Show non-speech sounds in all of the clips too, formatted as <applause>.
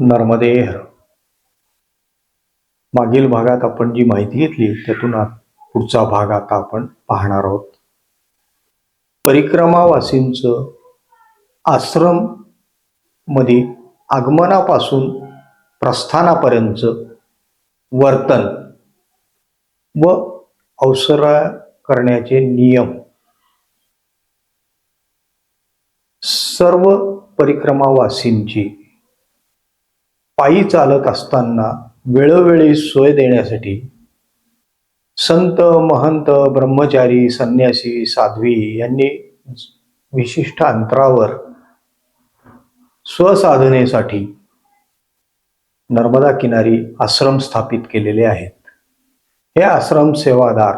नर्मदे मागील भागात आपण जी माहिती घेतली त्यातून पुढचा भाग आता आपण पाहणार आहोत. परिक्रमावासींचं आश्रममध्ये आगमनापासून प्रस्थानापर्यंत वर्तन व अवसरा करण्याचे नियम. सर्व परिक्रमावासींची पायी चालत असताना वेळोवेळी सोय देण्यासाठी संत महंत ब्रह्मचारी संन्यासी साध्वी यांनी विशिष्ट अंतरावर स्वसाधनेसाठी नर्मदा किनारी आश्रम स्थापित केलेले आहेत. हे आश्रम सेवादार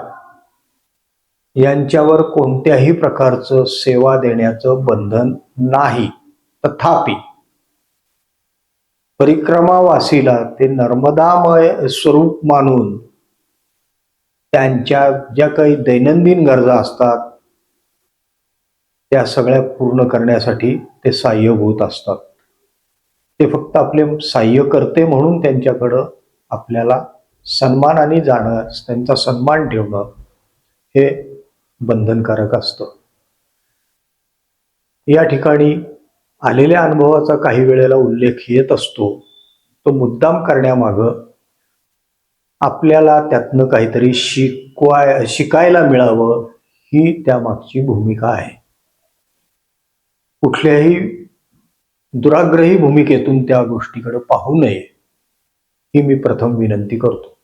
यांच्यावर कोणत्याही प्रकारचं सेवा देण्याचं बंधन नाही. तथापि परिक्रमावासीला ते नर्मदामय स्वरूप मानून त्यांच्या ज्या काही दैनंदिन गरजा असतात त्या सगळ्या पूर्ण करण्यासाठी ते साह्यभूत असतात. ते फक्त आपले साह्य करते म्हणून त्यांच्याकडं आपल्याला सन्मानाने जाणं त्यांचा सन्मान ठेवणं हे बंधनकारक असतं. या ठिकाणी आलेल्या अनुभवाचा काही वेळेला उल्लेख येत असतो. तो मुद्दाम करण्यामागं आपल्याला त्यातनं काहीतरी शिकवाय शिकायला मिळावं ही त्यामागची भूमिका आहे. कुठल्याही दुराग्रही भूमिकेतून त्या गोष्टीकडे पाहू नये ही मी प्रथम विनंती करतो.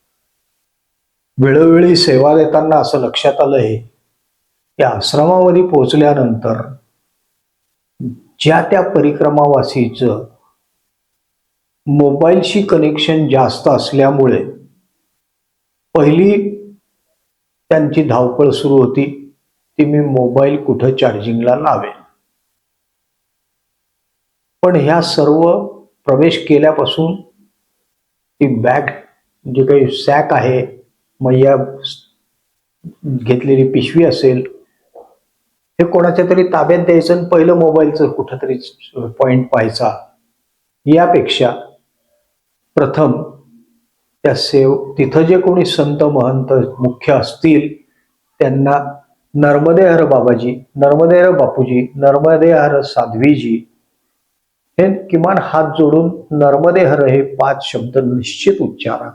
वेळोवेळी सेवा देताना असं लक्षात आलंय की आश्रमामध्ये पोहोचल्यानंतर ज्या त्या परिक्रमावासीचं मोबाईलशी कनेक्शन जास्त असल्यामुळे पहिली त्यांची धावपळ सुरू होती ती मी मोबाईल कुठं चार्जिंगला लावेल पण ह्या सर्व प्रवेश केल्यापासून ती बॅग जे काही सॅक आहे मग या घेतलेली पिशवी असेल हे कोणाच्या तरी ताब्यात द्यायचं आणि पहिलं मोबाईलचं कुठंतरी पॉइंट पाहायचा. यापेक्षा प्रथम त्या सेव तिथं जे कोणी संत महंत मुख्य असतील त्यांना नर्मदेहर बाबाजी नर्मदेहर बापूजी नर्मदेहर साध्वीजी हे किमान हात जोडून नर्मदेहर हे पाच शब्द निश्चित उच्चारा.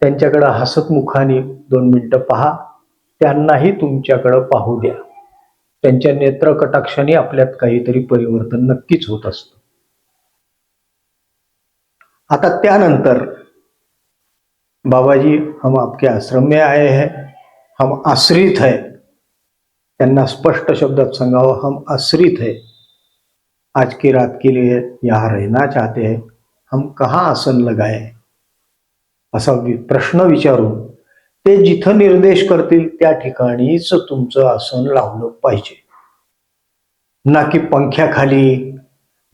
त्यांच्याकडं हसतमुखाने दोन मिनिटं पहा. त्यांनाही तुमच्याकडं पाहू द्या. त्यांच्या नेत्र कटाक्षाने आपल्यात काहीतरी परिवर्तन नक्कीच होत असतं. आता त्यानंतर बाबाजी हम आपके आश्रम में आए हैं हम आश्रित है. त्यांना स्पष्ट शब्दात सांगावं हम आश्रित है. आज की रात के लिए यहाँ रहना चाहते हैं. हम कहाँ आसन लगाए? असा प्रश्न विचारून ते जिथं निर्देश करतील त्या ठिकाणीच तुमचं आसन लावलं पाहिजे. ना की पंख्याखाली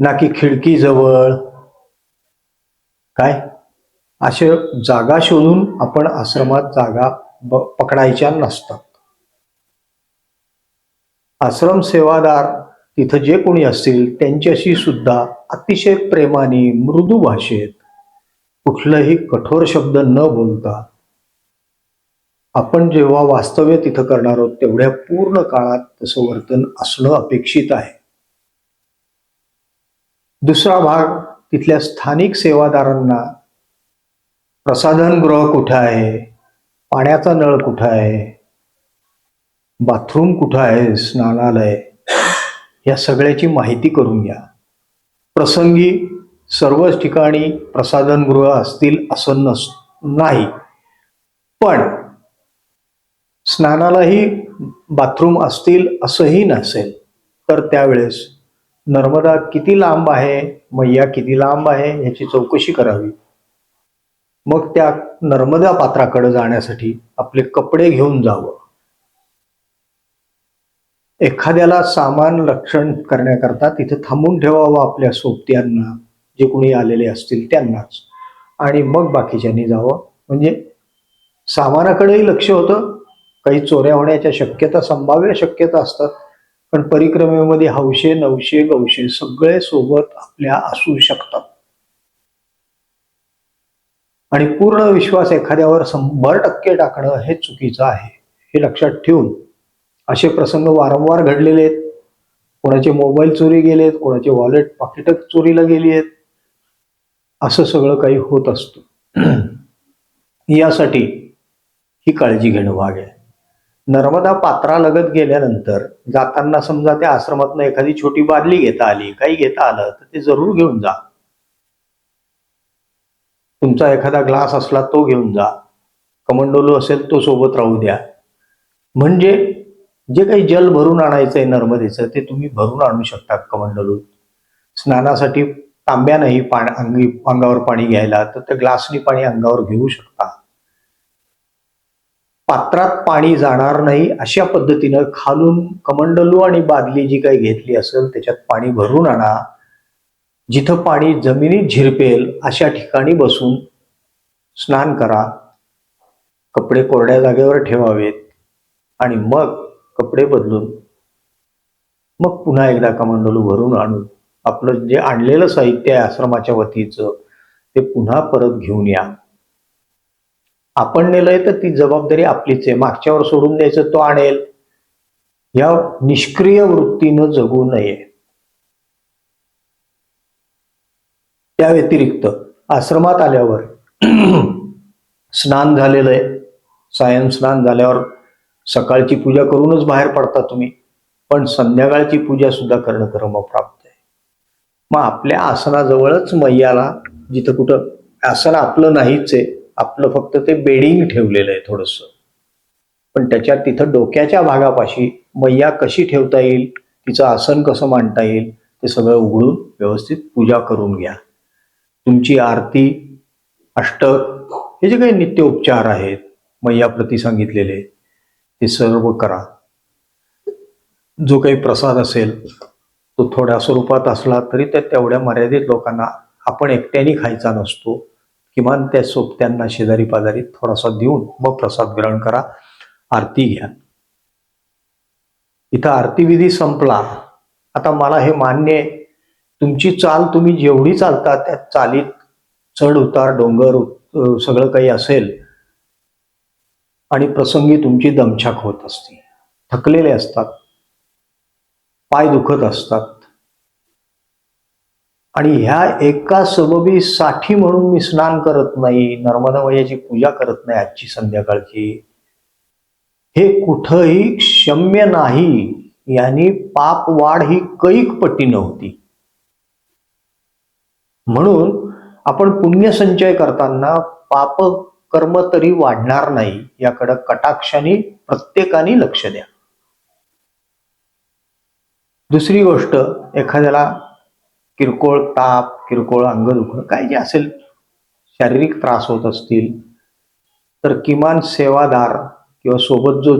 ना की खिडकीजवळ. काय? असे जागा शोधून आपण आश्रमात जागा पकडायच्या नसतात. आश्रम सेवादार तिथं जे कोणी असतील त्यांच्याशी सुद्धा अतिशय प्रेमाने मृदू भाषेत कुठलंही कठोर शब्द न बोलता आपण जेव्हा वास्तव्य तिथं करणार आहोत तेवढ्या पूर्ण काळात तसं वर्तन असणं अपेक्षित आहे. दुसरा भाग तिथल्या स्थानिक सेवादारांना प्रसाधनगृह कुठं आहे? पाण्याचा नळ कुठं आहे? बाथरूम कुठं आहे? स्नानालय? या सगळ्याची माहिती करून घ्या. प्रसंगी सर्वच ठिकाणी प्रसाधनगृह असतील असं नस नाही. पण स्नानालाही बाथरूम असतील असंही नसेल तर त्यावेळेस नर्मदा किती लांब आहे मैया किती लांब आहे याची चौकशी करावी. मग त्या नर्मदा पात्राकडे जाण्यासाठी आपले कपडे घेऊन जावं. एखाद्याला सामान रक्षण करण्याकरता तिथे थांबून ठेवावं आपल्या सोबत्यांना जे कोणी आलेले असतील त्यांनाच. आणि मग बाकीच्यांनी जावं. म्हणजे सामानाकडेही लक्ष होतं काही चोऱ्या होण्याच्या शक्यता संभाव्य शक्यता असतात. पण परिक्रमेमध्ये हौशे नवशे गवशे सगळे सोबत आपल्या असू शकतात. आणि पूर्ण विश्वास एखाद्यावर शंभर टक्के टाकणं हे चुकीचं आहे हे लक्षात ठेवून. असे प्रसंग वारंवार घडलेले आहेत. कोणाचे मोबाईल चोरी गेलेत कोणाचे वॉलेट पाकिट चोरीला गेली आहेत. असं सगळं काही होत असतं. <clears throat> यासाठी ही काळजी घेणं भाग आहे. नर्मदा पात्रालगत गेल्यानंतर जाताना समजा त्या आश्रमातनं एखादी छोटी बादली घेता आली काही घेता आलं तर ते जरूर घेऊन जा. तुमचा एखादा ग्लास असला तो घेऊन जा. कमंडोलू असेल तो सोबत राहू द्या. म्हणजे जे काही जल भरून आणायचं आहे नर्मदेचं ते तुम्ही भरून आणू शकता कमंडलू. स्नानासाठी तांब्यानंही पाणी अंगी अंगावर पाणी घ्यायला तर त्या ग्लासनी पाणी अंगावर घेऊ शकता. पात्रात पाणी जाणार नाही अशा पद्धतीनं खालून कमंडलू आणि बादली जी काही घेतली असेल त्याच्यात पाणी भरून आणा. जिथं पाणी जमिनीत झिरपेल अशा ठिकाणी बसून स्नान करा. कपडे कोरड्या जागेवर ठेवावेत आणि मग कपडे बदलून मग पुन्हा एकदा कमंडलू भरून आणून आपलं जे आणलेलं साहित्य आहे आश्रमाच्या वतीचं ते पुन्हा परत घेऊन या. आपण नेलंय तर ती जबाबदारी आपलीच आहे. मागच्यावर सोडून द्यायचं तो आणेल. या निष्क्रिय वृत्तीनं जगू नये. त्या व्यतिरिक्त आश्रमात आल्यावर <clears throat> स्नान झालेलं आहे. सायन स्नान झाल्यावर सकाळची पूजा करूनच बाहेर पडता तुम्ही. पण संध्याकाळची पूजा सुद्धा करणं क्रमप्राप्त आहे. मग आपल्या आसनाजवळच मैयाला जिथं कुठं आसन आपलं नाहीच आहे आपलं फक्त ते बेडिंग ठेवलेलं आहे थोडस. पण त्याच्यात तिथं डोक्याच्या भागापाशी मैया कशी ठेवता येईल तिचं आसन कसं मांडता येईल ते सगळं उघडून व्यवस्थित पूजा करून घ्या. तुमची आरती अष्टक हे जे काही नित्य उपचार आहेत मैयाप्रती सांगितलेले ते सर्व करा. जो काही प्रसाद असेल तो थोड्या स्वरूपात असला तरी त्या तेवढ्या मर्यादित लोकांना आपण एकट्याने खायचा नसतो. किमान त्या सोबत्यांना शेजारी पाजारी थोडासा देऊन मग प्रसाद ग्रहण करा आरती घ्या. इथं आरतीविधी संपला. आता मला हे मान्य आहे तुमची चाल तुम्ही जेवढी चालता त्या चालीत चढ उतार डोंगर सगळं काही असेल आणि प्रसंगी तुमची दमछाक होत असते. थकलेले असतात पाय दुखत असतात. आणि ह्या एका सबबी साठी म्हणून मी स्नान करत नाही नर्मदा मैयाची पूजा करत नाही आजची संध्याकाळची. हे कुठंही क्षम्य नाही यांनी पाप वाढ ही कैक पट्टी नव्हती. म्हणून आपण पुण्यसंचय करताना पाप कर्म तरी वाढणार नाही याकडं कटाक्षाने प्रत्येकाने लक्ष द्या. दुसरी गोष्ट एखाद्याला किरकोळ ताप किरकोळ अंग दुखणं काय जे असेल शारीरिक त्रास होत असतील तर किमान सेवादार किंवा सोबत जो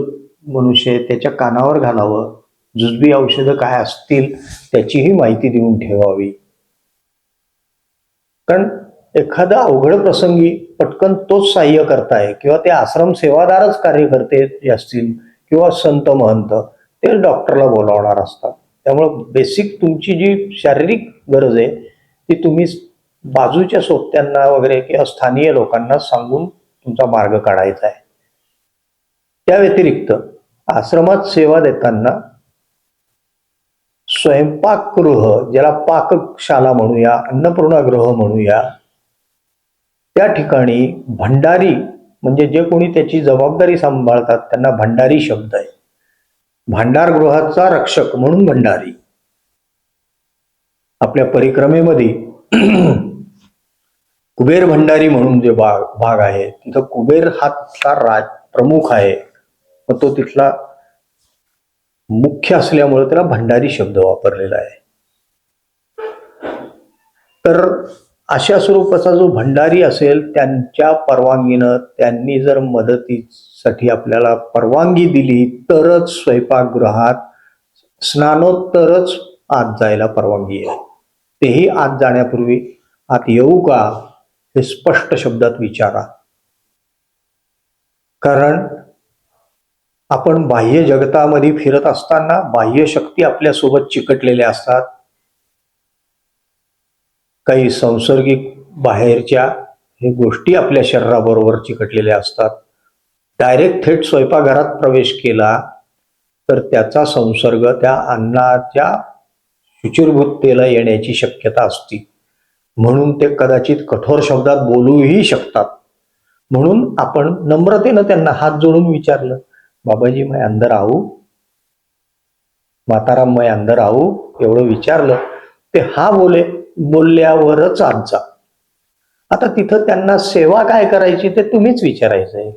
मनुष्य आहे त्याच्या कानावर घालावं. जुजबी औषधं काय असतील त्याचीही माहिती देऊन ठेवावी. कारण एखादा अवघड प्रसंगी पटकन तोच सहाय्य करताय किंवा ते आश्रम सेवादारच कार्यकर्ते जे असतील किंवा संत महंत ते डॉक्टरला बोलावणार असतात. त्यामुळं बेसिक तुमची जी शारीरिक गरज आहे ती तुम्ही बाजूच्या सोबत्यांना वगैरे किंवा स्थानीय लोकांना सांगून तुमचा मार्ग काढायचा आहे. त्या व्यतिरिक्त आश्रमात सेवा देताना स्वयंपाकगृह ज्याला पाकशाला म्हणूया अन्नपूर्णागृह म्हणूया त्या ठिकाणी भंडारी म्हणजे जे कोणी त्याची जबाबदारी सांभाळतात त्यांना भंडारी शब्द आहे. भांडारगृहाचा रक्षक म्हणून भंडारी. आपल्या परिक्रमेमध्ये कुबेर भंडारी म्हणून जे भाग भाग आहे तिथं कुबेर हा तिथला राज प्रमुख आहे. मग तो तिथला मुख्य असल्यामुळे त्याला भंडारी शब्द वापरलेला आहे. तर अशा स्वरूपाचा जो भंडारी असेल त्यांच्या परवानगीनं त्यांनी जर मदतीसाठी आपल्याला परवानगी दिली तरच स्वयंपाकगृहात स्नानोत्तरच आत जायला परवानगी आहे. तेही आत जाण्यापूर्वी आत येऊ का हे स्पष्ट शब्दात विचारा. कारण आपण बाह्य जगतामध्ये फिरत असताना बाह्य शक्ती आपल्यासोबत चिकटलेल्या असतात. काही संसर्गिक बाहेरच्या हे गोष्टी आपल्या शरीराबरोबर चिकटलेल्या असतात. डायरेक्ट थेट स्वयंपाकघरात प्रवेश केला तर त्याचा संसर्ग त्या अन्नाच्या शुचिर्भूततेला येण्याची शक्यता असते. म्हणून ते कदाचित कठोर शब्दात बोलूही शकतात. म्हणून आपण नम्रतेनं त्यांना हात जोडून विचारलं बाबाजी मैं अंदर आऊ. माताराम मैं अंदर आऊ. एवढं विचारलं ते हा बोले बोलल्यावरच आमचा आता तिथं त्यांना सेवा काय करायची ते तुम्हीच विचारायचंय.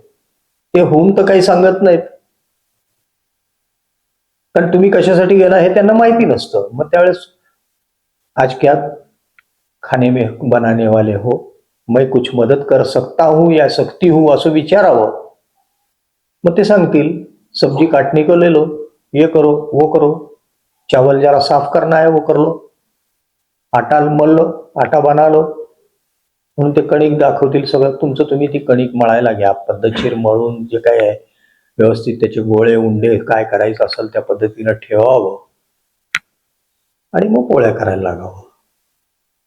ते होऊन तर काही सांगत नाहीत. कारण तुम्ही कशासाठी गेला हे त्यांना माहिती नसतं. मग त्यावेळेस आज क्या खाने में बनाने वाले हो मैं कुछ मदत कर सकता हूं या सकती हूं असं विचारावं. मग ते सांगतील सब्जी काटणी को ले लो ये करो वो करो चावल जरा साफ करना है वो कर लो आटा मल लो आटा बना लो म्हणून ते कणिक दाखवतील सगळं. तुमचं तुम्ही ती कणिक मळायला घ्या. पद्धतशीर मळून जे काय आहे व्यवस्थित त्याचे गोळे उंडे काय करायचं असेल त्या पद्धतीनं ठेवावं. आणि मग पोळ्या करायला लागावं.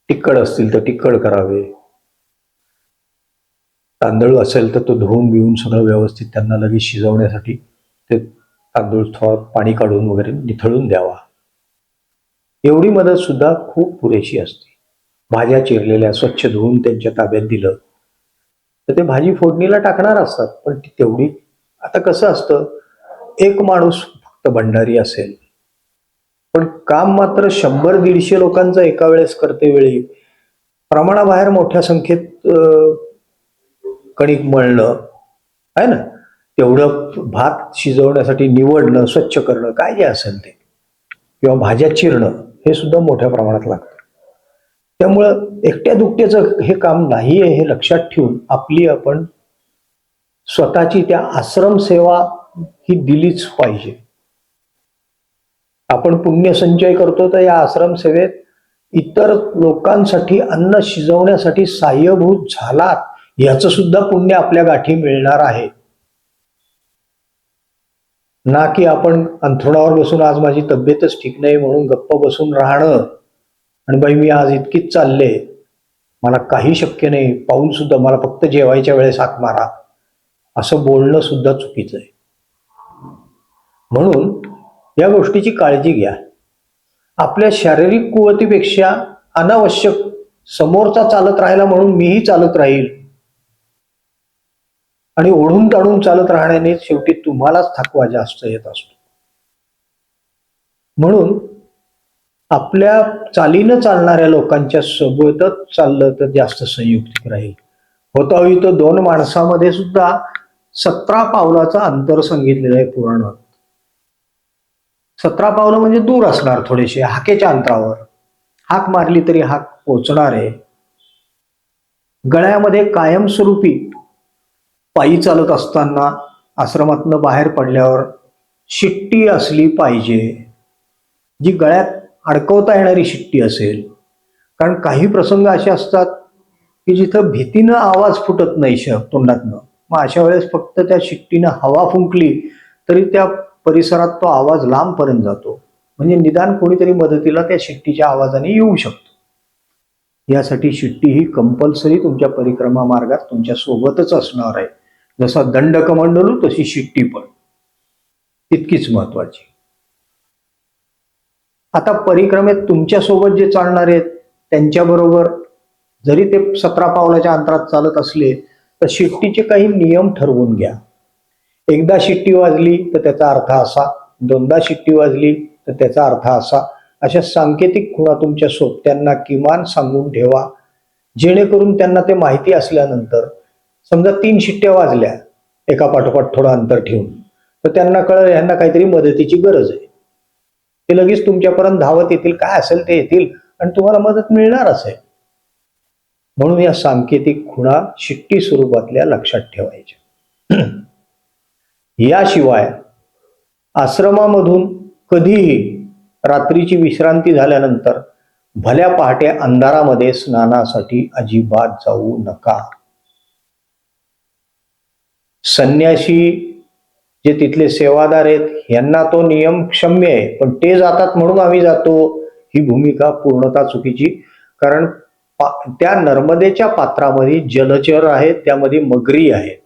तिखड असतील तर तिखट करावे. तांदूळ असेल तर तो धुवून बिवून सगळं व्यवस्थित त्यांना लगेच शिजवण्यासाठी ते तांदूळ थोडं पाणी काढून वगैरे निथळून द्यावा. एवढी मदत सुद्धा खूप पुरेशी असते. भाज्या चिरलेल्या स्वच्छ धुवून त्यांच्या ताब्यात दिलं. तर ते भाजी फोडणीला टाकणार असतात पण ती तेवढी आता कसं असतं? एक माणूस फक्त भंडारी असेल. पण काम मात्र शंभर दीडशे लोकांचं एका वेळेस करते वेळी प्रमाणाबाहेर मोठ्या संख्येत कणिक मळणं आहे ना? तेवढं भात शिजवण्यासाठी निवडणं स्वच्छ करणं काय जे असेल ते. किंवा भाज्या चिरणं हे सुद्धा मोठ्या प्रमाणात लागतं. त्यामुळं एकट्या दुकट्याचं हे काम नाही आहे हे लक्षात ठेवून आपली आपण स्वतःची त्या आश्रम सेवा ही दिलीच पाहिजे. आपण पुण्य संचय करतो तर या आश्रम सेवेत इतर लोकांसाठी अन्न शिजवण्यासाठी सहाय्यभूत झालात याचं सुद्धा पुण्य आपल्या गाठी मिळणार आहे. ना की आपण अंथरुणावर बसून आज माझी तब्येतच ठीक नाही म्हणून गप्प बसून राहणं. आणि बाई मी आज इतकीच चालले. मला काही शक्य नाही. पाऊल सुद्धा मला फक्त जेवायच्या वेळेस हाक मारा. असं बोलणं सुद्धा चुकीचं आहे. म्हणून या गोष्टीची काळजी घ्या. आपल्या शारीरिक कुवतीपेक्षा अनावश्यक समोरचा चालत राहिला म्हणून मीही चालत राहील. आणि ओढून ताडून चालत राहण्याने शेवटी तुम्हालाच थकवा जास्त येत असतो. म्हणून आपल्या चालीनं चालणाऱ्या लोकांच्या सोबतच चाललं तर जास्त संयुक्तिक राहील. होता होई तर दोन माणसामध्ये सुद्धा सतरा पावलाचं अंतर सांगितलेलं आहे पुराणात सतरा पावलं म्हणजे दूर असणार थोडेसे हाकेच्या अंतरावर. हाक मारली तरी हाक पोचणार आहे. गळ्यामध्ये कायमस्वरूपी पायी चालत असताना आश्रमातनं बाहेर पडल्यावर शिट्टी असली पाहिजे. जी गळ्यात अडकवता येणारी शिट्टी असेल. कारण काही प्रसंग असे असतात की जिथं भीतीनं आवाज फुटत नाही श तोंडातनं. मग अशा वेळेस फक्त त्या शिट्टीनं हवा फुंकली तरी त्या परिसरात तो आवाज लांबपर्यंत जातो. म्हणजे निदान कोणीतरी मदतीला त्या शिट्टीच्या आवाजाने येऊ शकतो. यासाठी शिट्टी ही कंपल्सरी तुमच्या परिक्रमा मार्गात तुमच्या सोबतच असणार आहे. जसा दंड कमंडलू तशी शिट्टी पण. तितकीच महत्वाची. आता परिक्रमेत तुमच्यासोबत जे चालणारे आहेत त्यांच्याबरोबर जरी ते सतरा पावलाच्या अंतरात चालत असले तर शिट्टीचे काही नियम ठरवून घ्या. एकदा शिट्टी वाजली तर त्याचा अर्थ असा. दोनदा शिट्टी वाजली तर त्याचा अर्थ असा. अशा सांकेतिक खुणा तुमच्या सोबत्यांना किमान सांगून ठेवा. जेणेकरून त्यांना ते माहिती असल्यानंतर समजा तीन शिट्ट्या वाजल्या एका पाठोपाठ थोडं अंतर ठेवून तर त्यांना कळलं यांना काहीतरी मदतीची गरज आहे. ते लगेच तुमच्यापर्यंत धावत येतील काय असेल ते येतील आणि तुम्हाला मदत मिळणारच आहे. म्हणून या सांकेतिक खुणा शिट्टी स्वरूपातल्या लक्षात ठेवायच्या. <clears throat> याशिवाय आश्रमामधून कधीही रात्रीची विश्रांती झाल्यानंतर भल्या पहाटे अंधारामध्ये स्नानासाठी अजिबात जाऊ नका. संन्याशी जे तिथले सेवादार आहेत यांना तो नियम क्षम्य आहे पण ते जातात म्हणून आम्ही जातो ही भूमिका पूर्णता चुकीची कारण त्या नर्मदेच्या पात्रामध्ये जलचर आहेत त्यामध्ये मगरी आहेत.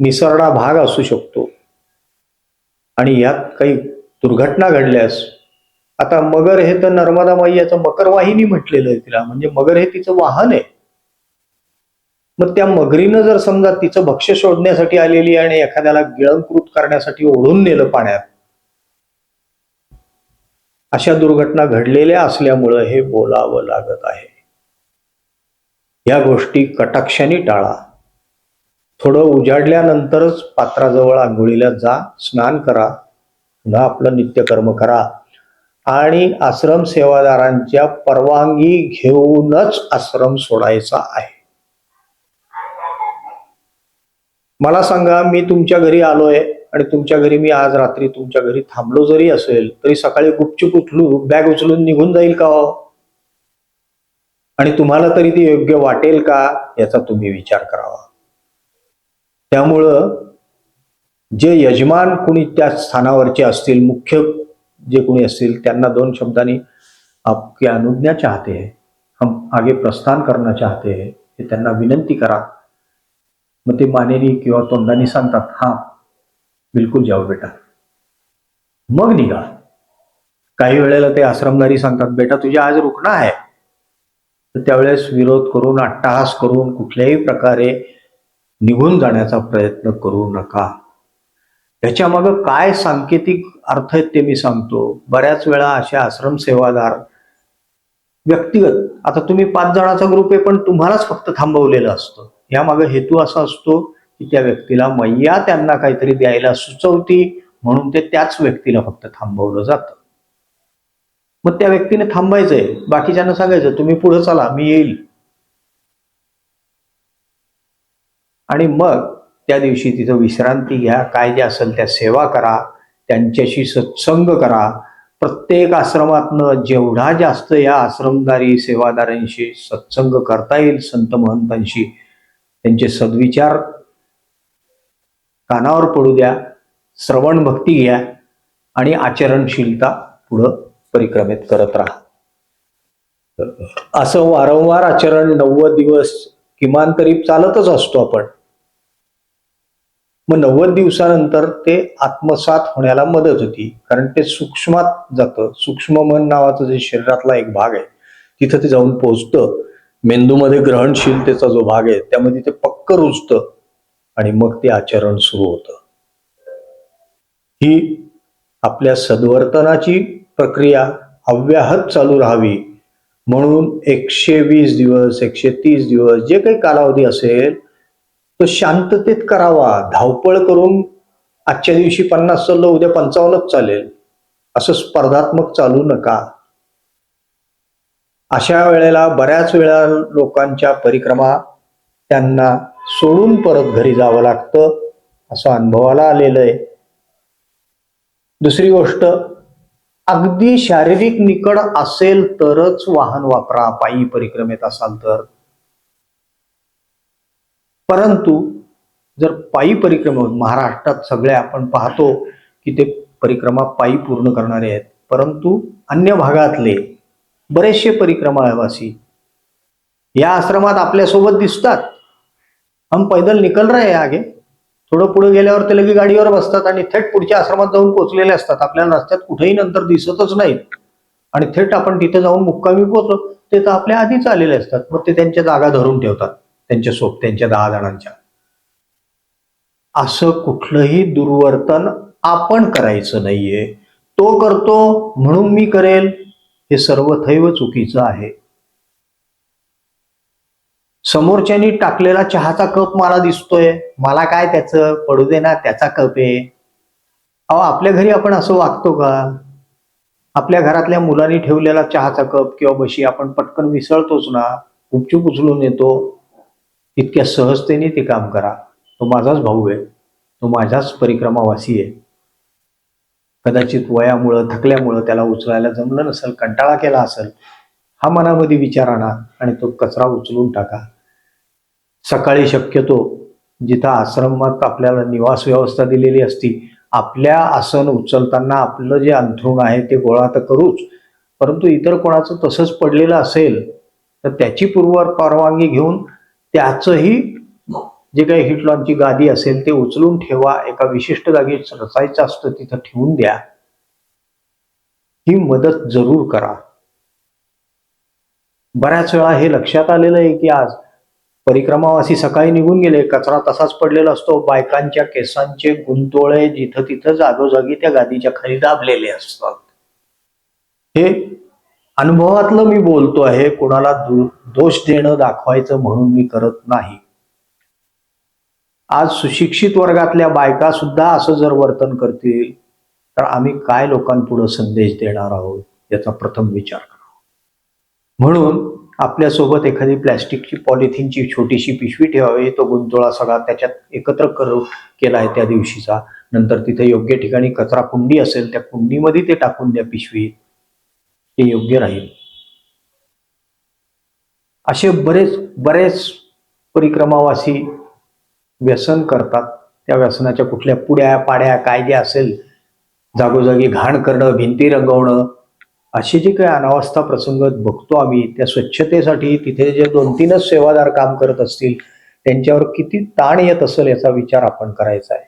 निसरडा भाग असू शकतो. आणि यात काही दुर्घटना घडल्यास आता मगर हे तर नर्मदा मैयाचं मकरवाहिनी म्हटलेलं आहे तिला म्हणजे मगर हे तिचं वाहन आहे. मग त्या मगरीनं जर समजा तिचं भक्ष्य शोधण्यासाठी आलेली आणि एखाद्याला गिळंकृत करण्यासाठी ओढून नेलं पाण्यात अशा दुर्घटना घडलेल्या असल्यामुळं हे बोलावं लागत आहे. या गोष्टी कटाक्षाने टाळा थोडं उजाडल्यानंतरच पात्राजवळ आंघोळीला जा स्नान करा पुन्हा आपलं नित्यकर्म करा आणि आश्रम सेवादारांच्या परवानगी घेऊनच आश्रम सोडायचा आहे मला सांगा मी तुमच्या घरी आलोय आणि तुमच्या घरी मी आज रात्री तुमच्या घरी थांबलो जरी असेल तरी सकाळी गुपचूप उचलू बॅग उचलून निघून जाईल का हो? आणि तुम्हाला तरी ती योग्य वाटेल का याचा तुम्ही विचार करावा. त्यामुळं जे यजमान कुणी त्या स्थानावरचे असतील मुख्य जे कोणी असतील त्यांना दोन शब्दांनी आपकी अनुज्ञा चाहते है हम आगे प्रस्थान करना चाहते है हे त्यांना विनंती करा. मग ते मानेनी किंवा तोंडाने सांगतात हा बिलकुल जाऊ बेटा. मग निघा. काही वेळेला ते आश्रमदारी सांगतात बेटा तुझ्या आज रुकणं आहे. तर त्यावेळेस विरोध करून अट्टहास करून कुठल्याही प्रकारे निघून जाण्याचा प्रयत्न करू नका. याच्या मागं काय सांकेतिक अर्थ आहेत ते मी सांगतो. बऱ्याच वेळा असे आश्रम सेवादार व्यक्तिगत आता तुम्ही पाच जणाचा ग्रुप आहे पण तुम्हालाच फक्त थांबवलेलं असतं. यामागे हेतू असा असतो की त्या व्यक्तीला मैया त्यांना काहीतरी द्यायला सुचवती म्हणून ते त्याच व्यक्तीला फक्त थांबवलं जातं. मग त्या व्यक्तीने थांबायचंय. बाकीच्यांना सांगायचं तुम्ही पुढे चला मी येईल. आणि मग त्या दिवशी तिथं विश्रांती घ्या काय जे असेल त्या सेवा करा त्यांच्याशी सत्संग करा. प्रत्येक आश्रमातनं जेवढा जास्त या आश्रमदारी सेवादारांशी सत्संग करता येईल संत महंतांशी त्यांचे सद्विचार कानावर पडू द्या श्रवण भक्ती घ्या आणि आचरणशीलता पुढं परिक्रमेत करत राहा. असं वारंवार आचरण नव्वद दिवस किमान तरी चालतच असतो आपण. मग नव्वद दिवसानंतर ते आत्मसात होण्याला मदत होती. कारण ते सूक्ष्मात जातं. सूक्ष्म मन नावाचं जे शरीरातला एक भाग आहे तिथं ते जाऊन पोचतं मेंदूमध्ये ग्रहणशीलतेचा जो भाग आहे त्यामध्ये ते पक्क रुजतं आणि मग ते आचरण सुरू होतं. ही आपल्या सद्वर्तनाची प्रक्रिया अव्याहत चालू राहावी. म्हणून एकशे वीस दिवस एकशे तीस दिवस जे काही कालावधी असेल तो शांततेत करावा. धावपळ करून आजच्या दिवशी पन्नास चाललं उद्या पंचावन्नच चालेल. असं स्पर्धात्मक चालू नका. अशा वेळेला बऱ्याच वेळा लोकांच्या परिक्रमा त्यांना सोडून परत घरी जावं लागतं असं अनुभवाला आलेलं आहे. दुसरी गोष्ट अगदी शारीरिक निकड असेल तरच वाहन वापरा पायी परिक्रमेत असाल तर. परंतु जर पायी परिक्रमा महाराष्ट्रात सगळे आपण पाहतो की ते परिक्रमा पायी पूर्ण करणारे आहेत. परंतु अन्य भागातले बरेचसे परिक्रमावासी या आश्रमात आपल्यासोबत दिसतात. हम पैदल निकल रहे आगे. थोडं पुढे गेल्यावर ते लगे गाडीवर बसतात आणि थेट पुढच्या आश्रमात जाऊन पोहोचलेले असतात. आपल्याला रस्त्यात कुठेही नंतर दिसतच नाहीत आणि थेट आपण तिथे जाऊन मुक्कामी पोहोचलो ते तर आपल्या आधीच आलेले असतात. मग ते त्यांच्या जागा धरून ठेवतात त्यांच्या सोप त्यांच्या दहा जणांच्या. असं कुठलंही दुर्वर्तन आपण करायचं नाहीये. तो करतो म्हणून मी करेल हे सर्वथैव चुकीचं आहे. समोरच्यानी टाकलेला चहाचा कप मला दिसतोय. मला काय त्याचं? पडू दे ना त्याचा कप आहे. अहो आपल्या घरी आपण असं वागतो का? आपल्या घरातल्या मुलांनी ठेवलेला चहाचा कप किंवा बशी आपण पटकन विसळतोच ना. गुपचूप उचलून येतो. इतक्या सहजतेने ते काम करा. तो माझाच भाऊ आहे. तो माझाच परिक्रमावासी आहे. कदाचित वयामुळं थकल्यामुळं त्याला उचलायला जमलं नसेल कंटाळा केला असेल हा मनामध्ये विचार आणा आणि तो कचरा उचलून टाका. सकाळी शक्यतो जिथं आश्रमात आपल्याला निवास व्यवस्था दिलेली असती आपल्या आसन उचलताना आपलं जे अंथरुण आहे ते गोळा तर करूच परंतु इतर कोणाचं तसंच पडलेलं असेल तर त्याची पूर्व परवानगी घेऊन त्याचंही जे काही हिटलॉनची गादी असेल ते उचलून ठेवा. एका विशिष्ट जागी रचायचं असतं तिथं ठेवून द्या. ही मदत जरूर करा. बऱ्याच वेळा हे लक्षात आलेलं आहे की आज परिक्रमावासी सकाळी निघून गेले कचरा तसाच पडलेला असतो बायकांच्या केसांचे गुंतोळे जिथं तिथं जागोजागी त्या गादीच्या खाली दाबलेले असतात. हे अनुभवातलं मी बोलतो आहे कोणाला दोष देणं दाखवायचं म्हणून मी करत नाही. आज सुशिक्षित वर्गातल्या बायका सुद्धा असं जर वर्तन करतील तर आम्ही काय लोकांपुढे संदेश देणार आहोत याचा प्रथम विचार करा. म्हणून आपल्यासोबत एखादी प्लॅस्टिकची पॉलिथिनची छोटीशी पिशवी ठेवावी. तो गुंतोळा सगळा त्याच्यात एकत्र करू केला आहे त्या दिवशीचा. नंतर तिथे योग्य ठिकाणी कचरा कुंडी असेल त्या कुंडीमध्ये ते टाकून द्या पिशवी. ते योग्य राहील. असे बरेच बरेच परिक्रमावासी व्यसन करतात. त्या व्यसनाच्या कुठल्या पुड्या पाड्या काय जे असेल जागोजागी घाण करणं भिंती रंगवणं अशी जी काही अनावस्था प्रसंग बघतो आम्ही त्या स्वच्छतेसाठी तिथे जे दोन तीनच सेवादार काम करत असतील त्यांच्यावर किती ताण येत असेल याचा विचार आपण करायचा आहे.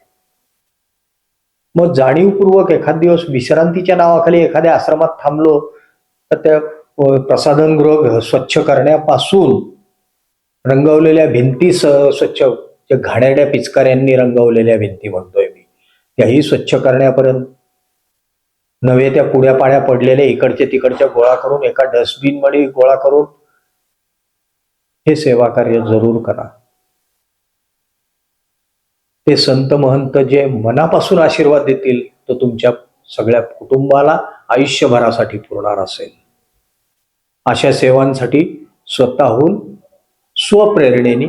मग जाणीवपूर्वक एखाद दिवस विश्रांतीच्या नावाखाली एखाद्या आश्रमात थांबलो तर त्या प्रसाधनगृह स्वच्छ करण्यापासून रंगवलेल्या भिंती स स्वच्छ ज्या घाणेरड्या पिचकाऱ्यांनी रंगवलेल्या भिंती म्हणतोय मी त्याही स्वच्छ करण्यापर्यंत नव्हे त्या कुड्या पाड्या पडलेल्या इकडच्या तिकडच्या गोळा करून एका डस्टबिनमध्ये गोळा करून हे सेवा कार्य जरूर करा. ते संत महंत जे मनापासून आशीर्वाद देतील तो तुमच्या सगळ्या कुटुंबाला आयुष्यभरासाठी पुरणार असेल. अशा सेवांसाठी स्वतःहून स्वप्रेरणेने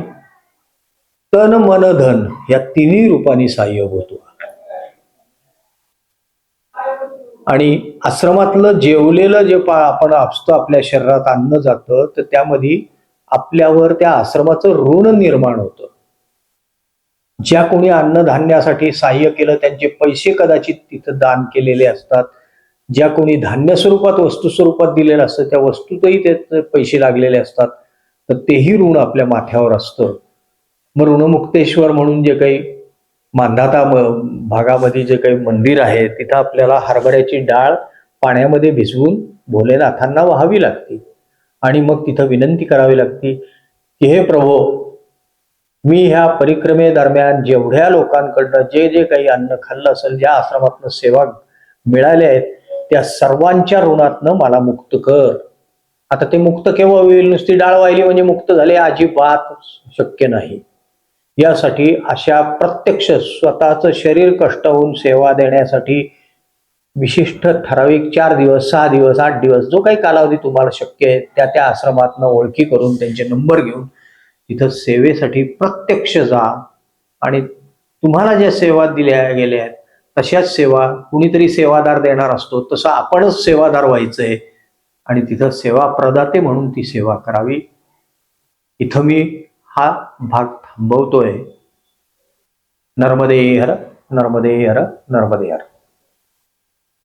तन मन धन या तिन्ही रूपाने सहाय्य होतो. आणि आश्रमातलं जेवलेलं जे पा आपण असतो आपल्या शरीरात अन्न जातं तर त्यामध्ये आपल्यावर त्या आश्रमाचं ऋण निर्माण होतं. ज्या कोणी अन्नधान्यासाठी सहाय्य केलं त्यांचे पैसे कदाचित तिथं दान केलेले असतात. ज्या कोणी धान्य स्वरूपात वस्तू स्वरूपात दिलेलं असतं त्या वस्तूतही त्याचे पैसे लागलेले असतात. तर तेही ऋण आपल्या माथ्यावर असतं. मग ऋणमुक्तेश्वर म्हणून जे काही मांधाता भागामध्ये जे काही मंदिर आहे तिथं आपल्याला हरभऱ्याची डाळ पाण्यामध्ये भिजवून भोलेनाथांना व्हावी लागते. आणि मग तिथं विनंती करावी लागते की हे प्रभो मी ह्या परिक्रमेदरम्यान जेवढ्या लोकांकडनं जे जे काही अन्न खाल्लं असेल ज्या आश्रमातनं सेवा मिळाल्या आहेत त्या सर्वांच्या ऋणातनं मला मुक्त कर. आता ते मुक्त केव्हा होईल? नुसती डाळ वाहिली म्हणजे मुक्त झाले अजिबात शक्य नाही. यासाठी अशा प्रत्यक्ष स्वतःचं शरीर कष्ट होऊन सेवा देण्यासाठी विशिष्ट ठराविक चार दिवस सहा दिवस आठ दिवस जो काही कालावधी तुम्हाला शक्य आहे त्या त्या आश्रमातनं ओळखी करून त्यांचे नंबर घेऊन तिथं सेवेसाठी प्रत्यक्ष जा. आणि तुम्हाला ज्या सेवा दिल्या गेल्या आहेत तशाच सेवा कुणीतरी सेवादार देणार असतो तसं आपणच सेवादार व्हायचंय. आणि तिथं सेवा प्रदाते म्हणून ती सेवा करावी. इथं मी हा भाग थांबवतोय नर्मदे हर नर्मदे हर नर्मदे हर.